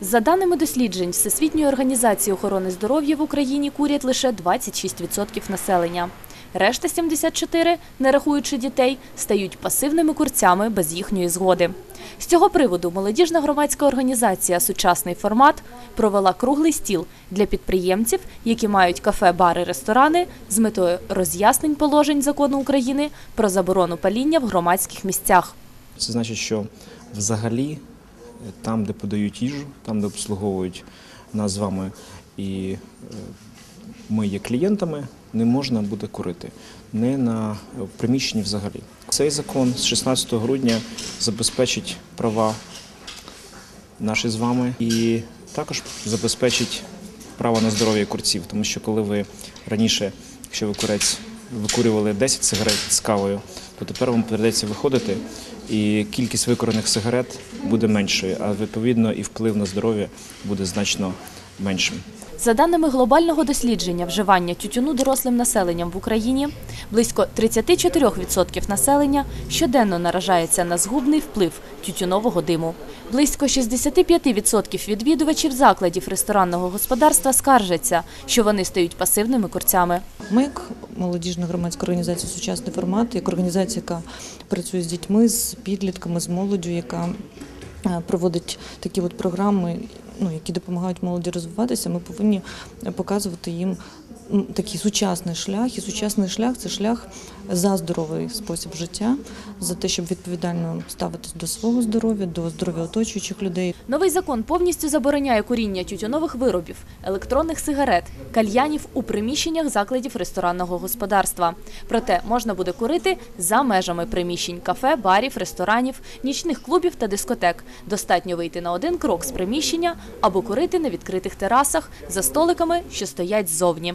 За даними досліджень Всесвітньої організації охорони здоров'я в Україні курять лише 26% населення. Решта 74, не рахуючи дітей, стають пасивними курцями без їхньої згоди. З цього приводу молодіжна громадська організація Сучасний формат провела круглий стіл для підприємців, які мають кафе, бари, ресторани з метою роз'яснень положень закону України про заборону паління в громадських місцях. Це значить, що взагалі там, де подають їжу, там, де обслуговують нас з вами і е, ми є клієнтами, не можна буде курити. Не на приміщенні взагалі. Цей закон з 16 грудня забезпечить права наші з вами і також забезпечить право на здоров'я курців. Тому що коли ви раніше, якщо ви курець, викурювали 10 сигарет з кавою, то тепер вам прийдеться виходити, і кількість викурених сигарет буде меншою, а відповідно і вплив на здоров'я буде значно меншим. За даними глобального дослідження вживання тютюну дорослим населенням в Україні, близько 34% населення щоденно наражається на згубний вплив тютюнового диму. Близько 65% відвідувачів закладів ресторанного господарства скаржаться, що вони стають пасивними курцями. Ми, як молодіжна громадська організація Сучасний формат, як організація, яка працює з дітьми, з підлітками, з молоддю, яка е, проводить такі от програми, ну, які допомагають молоді розвиватися, ми повинні показувати їм такий сучасний шлях. І сучасний шлях це шлях за здоровий спосіб життя, за те, щоб відповідально ставитись до свого здоров'я, до здоров'я оточуючих людей. Новий закон повністю забороняє куріння тютюнових виробів, електронних сигарет, кальянів у приміщеннях закладів ресторанного господарства. Проте можна буде курити за межами приміщень кафе, барів, ресторанів, нічних клубів та дискотек. Достатньо вийти на один крок з приміщення або курити на відкритих терасах за столиками, що стоять ззовні.